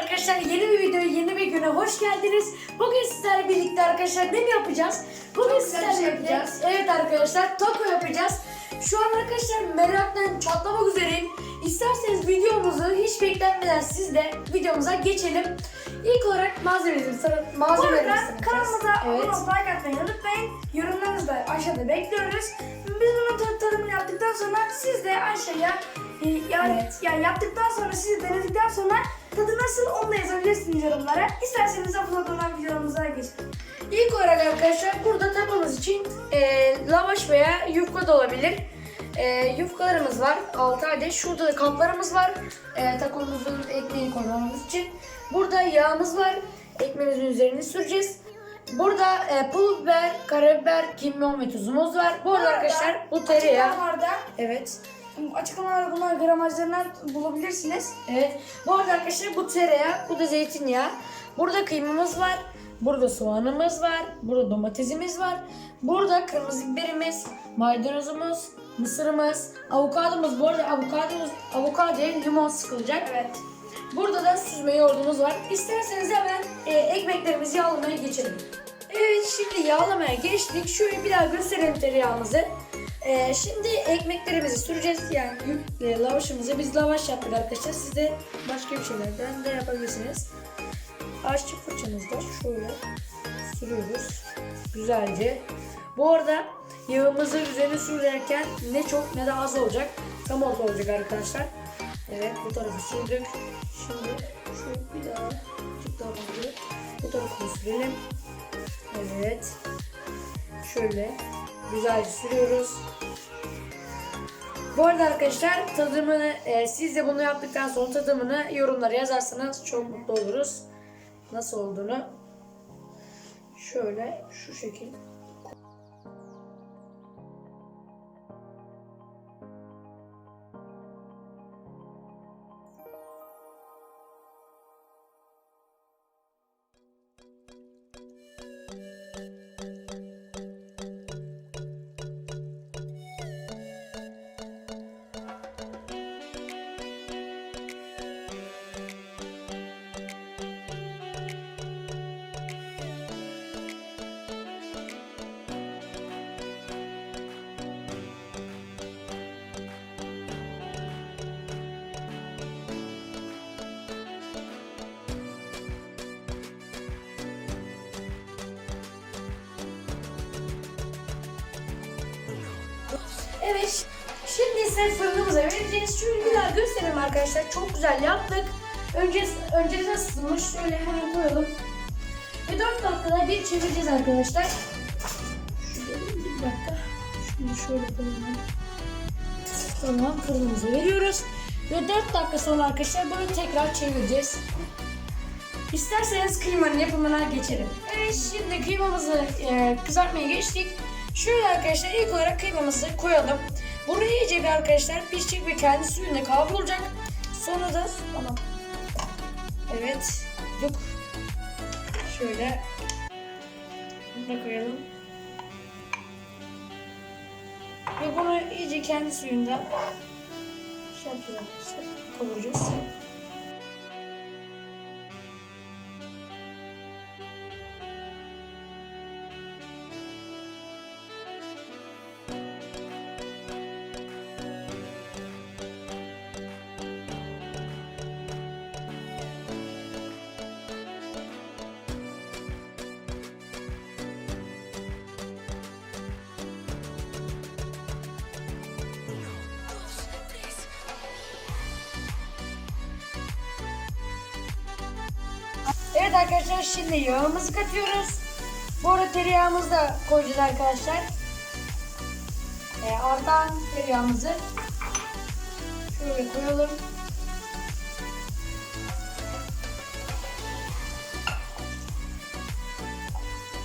arkadaşlar yeni bir video yeni bir güne hoş geldiniz. Bugün sizlerle birlikte arkadaşlar ne mi yapacağız? Bugün Çok şey sizlerle birlikte- yapacağız. Evet arkadaşlar taco yapacağız. Şu an arkadaşlar meraktan çatlamak üzereyim. İsterseniz videomuzu hiç beklenmeden sizle videomuza geçelim. İlk olarak malzemelerimizi Bu malzemelerimizi sıra- kanalımıza Evet. abone olup like atmayı unutmayın. Yorumlarınızı da aşağıda bekliyoruz. Biz bunun tadımını yaptıktan sonra siz de aşağıya e, yani, Evet. yani yaptıktan sonra siz de denedikten sonra tadı nasıl onu da yazabilirsiniz yorumlara. İsterseniz upload olan videomuza geçelim. İlk olarak arkadaşlar burada tacomuz için e, lavaş veya yufka da olabilir. E, yufkalarımız var 6 adet. Şurada da kaplarımız var. E, tacomuzun ekmeğini koymamız için. Burada yağımız var. Ekmeğimizin üzerine süreceğiz. Burada e, pul biber, karabiber, kimyon ve tuzumuz var. Bu arada arkadaşlar bu tereyağı. Evet. Açıklamalarda bunlar gramajlarından bulabilirsiniz. Evet. Bu arada arkadaşlar bu tereyağı, bu da zeytinyağı. Burada kıymamız var. Burada soğanımız var. Burada domatesimiz var. Burada kırmızı biberimiz, maydanozumuz, mısırımız, avokadomuz. Bu arada avokadomuz, avokadoya limon sıkılacak. Evet. Burada da süzme yoğurdumuz var. İsterseniz hemen e, ekmeklerimizi yağlamaya geçelim. Evet şimdi yağlamaya geçtik. Şöyle bir daha gösterelim tereyağımızı. E, şimdi ekmeklerimizi süreceğiz. Yani e, lavaşımızı biz lavaş yaptık arkadaşlar. Siz de başka bir şeylerden de yapabilirsiniz. Aşçı fırçamızda şöyle sürüyoruz. Güzelce. Bu arada yağımızı üzerine sürerken ne çok ne de az olacak. Tam orta olacak arkadaşlar. Evet bu tarafı sürdük. Şimdi şu bir daha tık daha fazla bu tarafını sürelim. Evet. Şöyle güzelce sürüyoruz. Bu arada arkadaşlar tadımını e, siz de bunu yaptıktan sonra tadımını yorumlara yazarsanız çok mutlu oluruz. Nasıl olduğunu şöyle şu şekil Evet. Şimdi ise fırınımıza vereceğiz. Şöyle bir daha gösterelim arkadaşlar. Çok güzel yaptık. Önce önceden ısıtılmış. Şöyle hemen koyalım. Ve 4 dakikada bir çevireceğiz arkadaşlar. Şöyle bir dakika. Şunu şöyle koyalım. Tamam fırınımıza veriyoruz. Ve 4 dakika sonra arkadaşlar bunu tekrar çevireceğiz. İsterseniz kıymanın yapımına geçelim. Evet şimdi kıymamızı e, kızartmaya geçtik. Şöyle arkadaşlar ilk olarak kıymamızı koyalım. Bunu iyice bir arkadaşlar pişecek ve kendi suyunda kavrulacak. Sonra da tamam. Evet. Yok. Şöyle. Bunu da koyalım. Ve bunu iyice kendi suyunda şey yapacağız. Kavuracağız. Evet arkadaşlar şimdi yağımızı katıyoruz. Bu arada tereyağımızı da koyacağız arkadaşlar. Ee, artan tereyağımızı şöyle koyalım.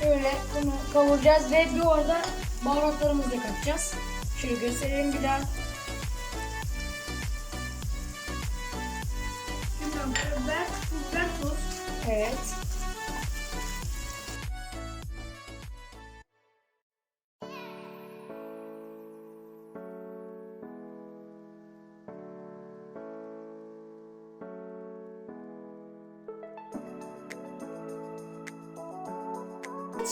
Şöyle bunu kavuracağız ve bir orada baharatlarımızı da katacağız. Şöyle gösterelim bir daha. Biber, biber, tuz. Evet.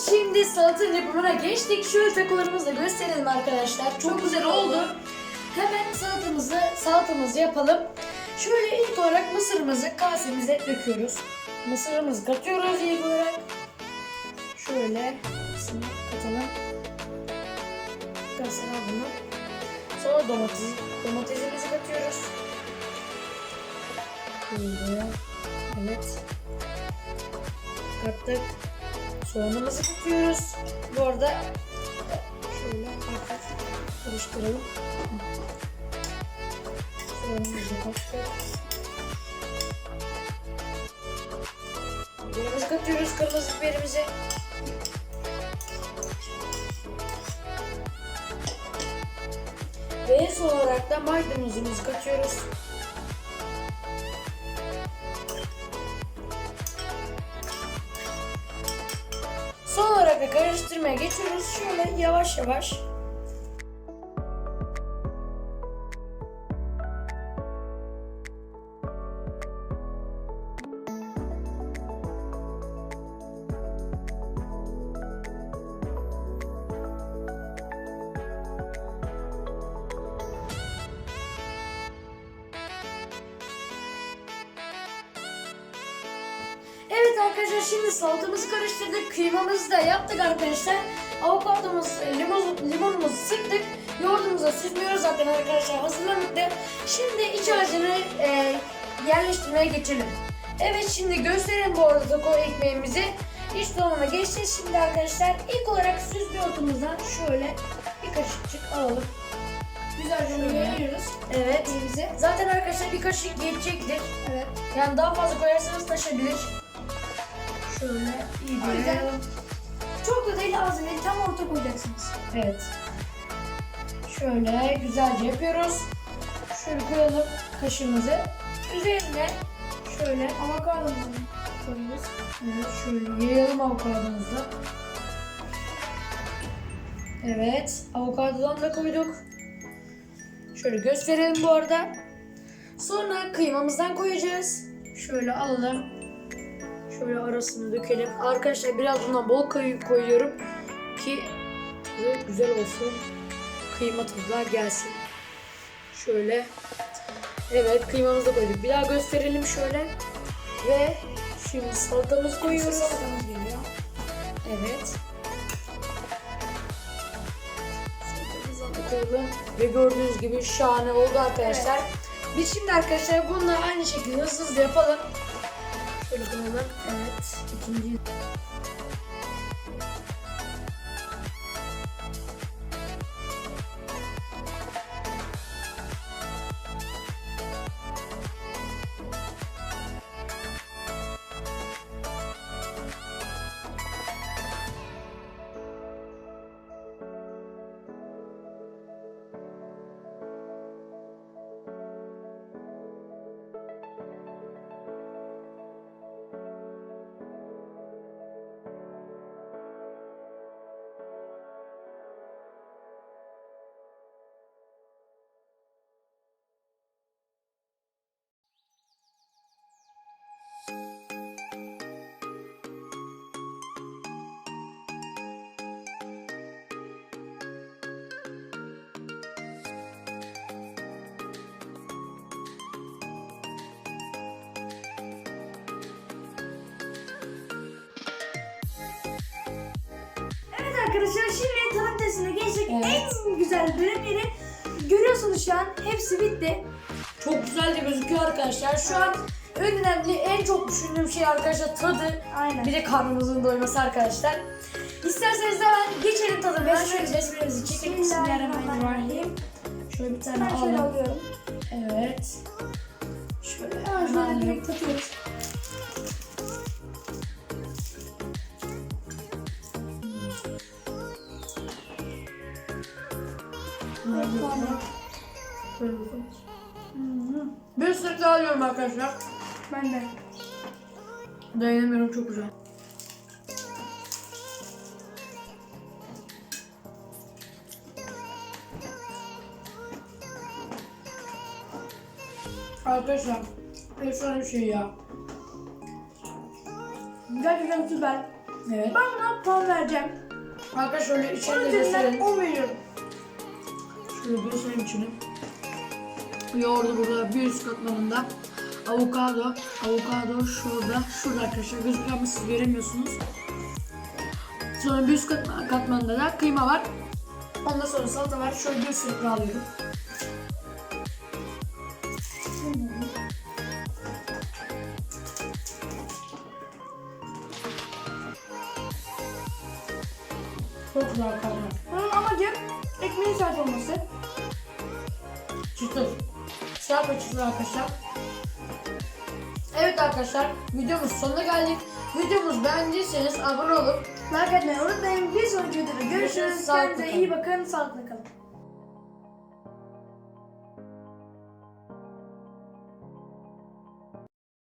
Şimdi salata yapımına geçtik. Şöyle takolarımızı gösterelim arkadaşlar. Çok güzel oldu. Hemen salatamızı salatamızı yapalım. Şöyle ilk olarak mısırımızı kasemize döküyoruz. Mısırımızı katıyoruz ilk olarak. Şöyle mısırını katalım. Kasene bunu. Sonra domates, domatesimizi katıyoruz. Böyle. Evet. Kattık. Soğanımızı katıyoruz. Bu arada şöyle hafif karıştıralım. Soğanımızı kattık. Katıyoruz, kırmızı biberimizi. Ve son olarak da maydanozumuzu katıyoruz. Son olarak da karıştırmaya geçiyoruz. Şöyle yavaş yavaş. Arkadaşlar şimdi salatamızı karıştırdık. Kıymamızı da yaptık arkadaşlar. Avokadomuz, limon, limonumuzu sıktık. Yoğurdumuzu süzmüyoruz zaten arkadaşlar hazırladık. Şimdi iç harcını e, yerleştirmeye geçelim. Evet şimdi gösterelim bu arada taco ekmeğimizi. İç dolabına geçeceğiz şimdi arkadaşlar. İlk olarak süzme otumuzdan şöyle bir kaşıkçık alalım. Güzelce Şöyle. yayıyoruz. Evet. Elimize. Zaten arkadaşlar bir kaşık yetecektir. Evet. Yani daha fazla koyarsanız taşabilir. Şöyle iyice O yüzden- yayalım. Çok da değil az değil tam orta koyacaksınız. Evet. Şöyle güzelce yapıyoruz. Şöyle koyalım kaşığımızı. Üzerine şöyle Avokadomuzu koyuyoruz. evet, şöyle yayalım avokadomuzu. Evet, avokadodan da koyduk. Şöyle gösterelim bu arada. Sonra kıymamızdan koyacağız. Şöyle alalım. Şöyle arasını dökelim. Arkadaşlar biraz bundan bol koy- koyuyorum ki tadı güzel olsun. Kıyma da gelsin. Şöyle. Evet kıymamızı da koyduk. Bir daha gösterelim şöyle. Ve şimdi salatamızı koyuyoruz. Salatamız geliyor. Evet. Koyalım. Ve gördüğünüz gibi şahane oldu arkadaşlar. Biz şimdi arkadaşlar bununla aynı şekilde hızlı hızlı yapalım. Koyalım. Evet. İkinci. Arkadaşlar şimdi tanıtım testine geçtik. Evet. En güzel bölümleri görüyorsunuz şu an. Hepsi bitti. Çok güzel de gözüküyor arkadaşlar. Şu an en önemli, en çok düşündüğüm şey arkadaşlar tadı. Aynen. Bir de karnımızın doyması arkadaşlar. İsterseniz hemen geçelim tadına. Besmele- Şöyle besmelemizi çekelim. Bismillahirrahmanirrahim. Şöyle bir tane Ben şöyle alalım. alıyorum. Evet. Şöyle hemen şöyle direkt tatıyoruz. Bir ısırık daha alıyorum arkadaşlar. Ben de. Dayanamıyorum çok güzel. Arkadaşlar efsane bir şey ya. Gerçekten süper. Evet. Ben buna puan vereceğim. Arkadaşlar şöyle içini de gösterelim. 10 veriyorum. Şöyle göstereyim içini. Yoğurdu burada bir üst katmanında. Avokado. Avokado şurada. Şurada arkadaşlar gözüküyor ama siz göremiyorsunuz. Sonra bir üst katma- katmanında da kıyma var. Ondan sonra salata var. Şöyle sürü alıyorum. Çıtır. Ve çıtır arkadaşlar. Evet arkadaşlar videomuz sonuna geldik. Videomuzu beğendiyseniz abone olup Like etmeyi unutmayın. Bir sonraki videoda görüşürüz. Kendinize iyi bakın. Sağlıklı.